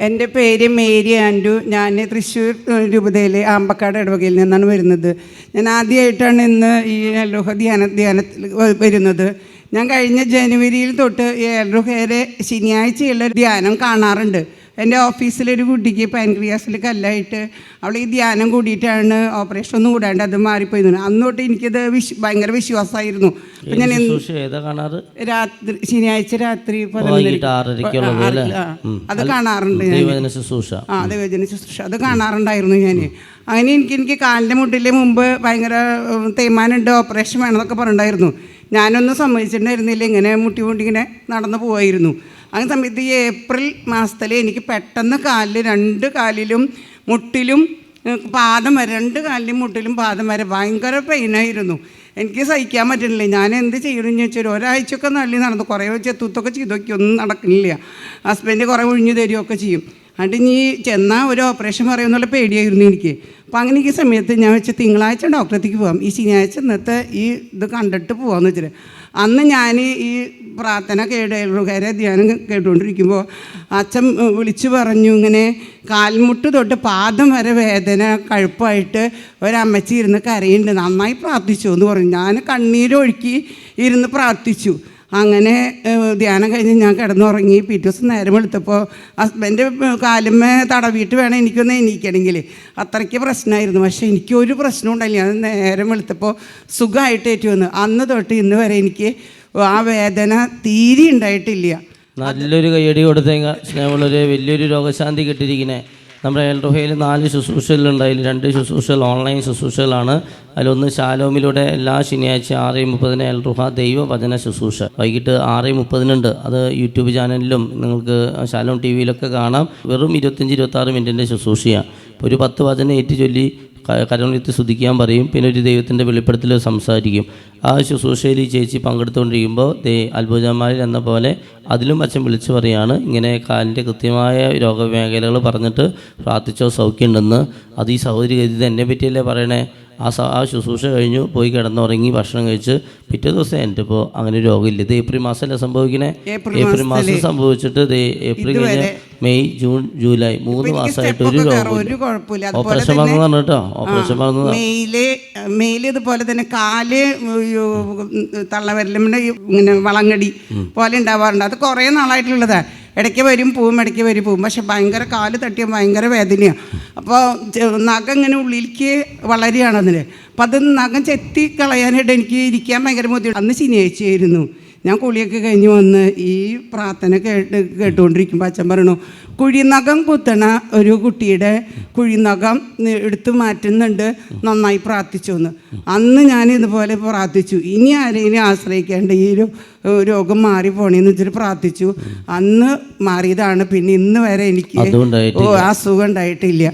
എന്റെ പേര് മേരി ആൻഡു. ഞാൻ തൃശ്ശൂർ രൂപതയിലെ ആമ്പക്കാട് ഇടവകയിൽ നിന്നാണ് വരുന്നത്. ഞാൻ ആദ്യമായിട്ടാണ് ഇന്ന് ഈ അലോഹ ധ്യാന ധ്യാനത്തിൽ വരുന്നത്. ഞാൻ കഴിഞ്ഞ ജനുവരിയിൽ തൊട്ട് അലോഹയുടെ ശനിയാഴ്ചയുള്ള ധ്യാനം കാണാറുണ്ട്. എന്റെ ഓഫീസിലൊരു കുട്ടിക്ക് പാൻക്രിയാസിൽ കല്ലായിട്ട് അവൾ ഈ ധ്യാനം കൂടിയിട്ടാണ് ഓപ്പറേഷൻ ഒന്നും കൂടാണ്ട് അത് മാറിപ്പോയി അന്ന് തൊട്ട് എനിക്കത് വിശ് ഭയങ്കര വിശ്വാസമായിരുന്നു അപ്പം ഞാൻ രാത്രി ശനിയാഴ്ച രാത്രി അത് കാണാറുണ്ട് ഞാൻ ആ ദൈവജന ശുശ്രൂഷ. അത് കാണാറുണ്ടായിരുന്നു ഞാൻ അങ്ങനെ എനിക്ക് എനിക്ക് കാലിന്റെ മുട്ടിൽ മുമ്പ് ഭയങ്കര തേയ്മാനുണ്ട്. ഓപ്പറേഷൻ വേണമെന്നൊക്കെ പറഞ്ഞിട്ടുണ്ടായിരുന്നു. ഞാനൊന്നും സമ്മതിച്ചിട്ടുണ്ടായിരുന്നില്ല. ഇങ്ങനെ മുട്ടി മുട്ടി ഇങ്ങനെ നടന്നു പോവായിരുന്നു. ആ സമയത്ത് ഈ ഏപ്രിൽ മാസത്തിൽ എനിക്ക് പെട്ടെന്ന് കാലിൽ രണ്ട് കാലിലും മുട്ടിലും പാദം വരെ രണ്ട് കാലിലും മുട്ടിലും പാദം വരെ ഭയങ്കര പെയിനായിരുന്നു. എനിക്ക് സഹിക്കാൻ പറ്റുന്നില്ല. ഞാൻ എന്ത് ചെയ്യണമെന്ന് ചോദിച്ചാൽ ഒരാഴ്ചയൊക്കെ നല്ല നടന്നു കുറേ ചെത്തുത്തൊക്കെ ചെയ്തൊക്കെ ഒന്നും നടക്കുന്നില്ല ഹസ്ബൻഡ് കുറേ ഒഴിഞ്ഞു തരികയൊക്കെ ചെയ്യും. എന്നിട്ട് ഇനി ചെന്നാൽ ഒരു ഓപ്പറേഷൻ പറയുന്നുള്ള പേടിയായിരുന്നു എനിക്ക്. അപ്പോൾ അങ്ങനെ ഈ സമയത്ത് ഞാൻ വെച്ച് തിങ്കളാഴ്ച ഡോക്ടറത്തേക്ക് പോകാം ഈ ശനിയാഴ്ച ഇന്നത്തെ ഈ ഇത് കണ്ടിട്ട് പോകാമെന്ന് വെച്ചിട്ട്. അന്ന് ഞാൻ ഈ പ്രാർത്ഥന കേടുകാരെ ധ്യാനം കേട്ടുകൊണ്ടിരിക്കുമ്പോൾ അച്ഛൻ വിളിച്ചു പറഞ്ഞു ഇങ്ങനെ കാൽമുട്ട് തൊട്ട് പാദം വരെ വേദന കഴുപ്പായിട്ട് ഒരമ്മച്ചി ഇരുന്ന് കരയുണ്ട് നന്നായി പ്രാർത്ഥിച്ചു എന്ന് പറഞ്ഞു. ഞാൻ കണ്ണീരൊഴുക്കി ഇരുന്ന് പ്രാർത്ഥിച്ചു. അങ്ങനെ ധ്യാനം കഴിഞ്ഞ് ഞാൻ കിടന്നുറങ്ങി. പിറ്റേ ദിവസം നേരം എടുത്തപ്പോൾ ഹസ്ബൻഡ് കാലുമ്മേ തടവിയിട്ട് വേണം എനിക്കൊന്ന് എണീക്കണമെങ്കിൽ അത്രയ്ക്ക് പ്രശ്നമായിരുന്നു പക്ഷേ എനിക്ക് ഒരു പ്രശ്നം ഉണ്ടായില്ല. അത് നേരം വെളുത്തപ്പോൾ സുഖമായിട്ട് ഏറ്റു വന്നു. അന്ന് തൊട്ട് ഇന്ന് വരെ എനിക്ക് ആ വേദന തീരെ ഉണ്ടായിട്ടില്ല. നല്ലൊരു കയ്യടി കൊടുത്തേങ്ക സ്നേഹമുള്ളൊരു വലിയൊരു രോഗശാന്തി കിട്ടിയിരിക്കണേ. നമ്മുടെ എൽറോഹയിൽ നാല് ശുശ്രൂഷകളുണ്ട് അതിൽ രണ്ട് ശുശ്രൂഷകൾ ഓൺലൈൻ ശുശ്രൂഷകളാണ്. അതിലൊന്ന് ശാലോമിലൂടെ എല്ലാ ശനിയാഴ്ച ആറ് മുപ്പതിന് എൽറുഹ ദൈവവചന ശുശ്രൂഷ. വൈകിട്ട് ആറ് മുപ്പതിനുണ്ട്. അത് യൂട്യൂബ് ചാനലിലും നിങ്ങൾക്ക് ശാലോം ടി വിയിലൊക്കെ കാണാം. വെറും ഇരുപത്തഞ്ച് ഇരുപത്താറ് മിനിറ്റിന്റെ ശുശ്രൂഷയാണ്. ഒരു പത്ത് വചനം ഏറ്റു ചൊല്ലി കരണിത്ത് സ്തുതിക്കാൻ പറയും. പിന്നെ ഒരു ദൈവത്തിന്റെ വെളിപ്പെടുത്തൽ സംസാരിക്കും. ആ ശുശ്രൂഷയിൽ ഈ ചേച്ചി പങ്കെടുത്തുകൊണ്ടിരിക്കുമ്പോൾ ദേ എന്ന പോലെ അതിലും അച്ഛൻ വിളിച്ചു പറയാണ്. ഇങ്ങനെ കാലിന്റെ കൃത്യമായ രോഗമേഖലകൾ പറഞ്ഞിട്ട് പ്രാർത്ഥിച്ചോ സൗഖ്യമുണ്ടെന്ന്. അത് ഈ സഹോദരി ഇത് എന്നെ പറ്റിയല്ലേ പറയണേ? ആ സ ആ ശുശ്രൂഷ കഴിഞ്ഞു പോയി കിടന്നുറങ്ങി ഭക്ഷണം കഴിച്ച് പിറ്റേ ദിവസം എന്റെ ഇപ്പോൾ അങ്ങനെ രോഗമില്ല. ഇത് ഏപ്രിൽ മാസമല്ലേ സംഭവിക്കണേ? ഏപ്രിൽ ഏപ്രിൽ മാസം സംഭവിച്ചിട്ട് ഇത് ഏപ്രിൽ കഴിഞ്ഞ് മെയ് ജൂൺ ജൂലൈ മൂന്ന് മാസമായിട്ട് ഒരു ഒരു കുഴപ്പമില്ല ഓപ്പറേഷൻ വന്നു കേട്ടോ. ഓപ്പറേഷൻ വന്നു മെയിൽ മെയിൽ ഇതുപോലെ തന്നെ കാൽ തള്ളവരലും ഇങ്ങനെ വളങ്ങടി പോലെ ഉണ്ടാവാറുണ്ട്. അത് കുറേ നാളായിട്ടുള്ളതാണ് ഇടയ്ക്ക് വരും പോവും ഇടയ്ക്ക് വരും പോവും. പക്ഷെ ഭയങ്കര കാൽ തട്ടിയ ഭയങ്കര വേദനയാണ് അപ്പോൾ നഖം ഇങ്ങനെ ഉള്ളിലേക്ക് വളരുകയാണ് അതിന് അപ്പം അത് നഖം ചെത്തി കളയാനായിട്ട് എനിക്ക് ഇരിക്കാൻ ഭയങ്കര ബുദ്ധിമുട്ട് അന്ന് ശനിയാഴ്ചയായിരുന്നു. ഞാൻ കുളിയൊക്കെ കഴിഞ്ഞ് വന്ന് ഈ പ്രാർത്ഥന കേട്ട് കേട്ടുകൊണ്ടിരിക്കുമ്പോൾ അച്ഛൻ പറയണു കുഴിനകം കുത്തണ ഒരു കുട്ടിയുടെ കുഴിനകം എടുത്തു മാറ്റുന്നുണ്ട് നന്നായി പ്രാർത്ഥിച്ചു എന്ന് അന്ന് ഞാൻ ഇതുപോലെ പ്രാർത്ഥിച്ചു. ഇനി ആരെയും ആശ്രയിക്കേണ്ട ഈ ഒരു രോഗം മാറി പോണേന്ന് വെച്ചിട്ട് പ്രാർത്ഥിച്ചു. അന്ന് മാറിയതാണ്. പിന്നെ ഇന്ന് വരെ എനിക്ക് അസുഖം ഉണ്ടായിട്ടില്ല.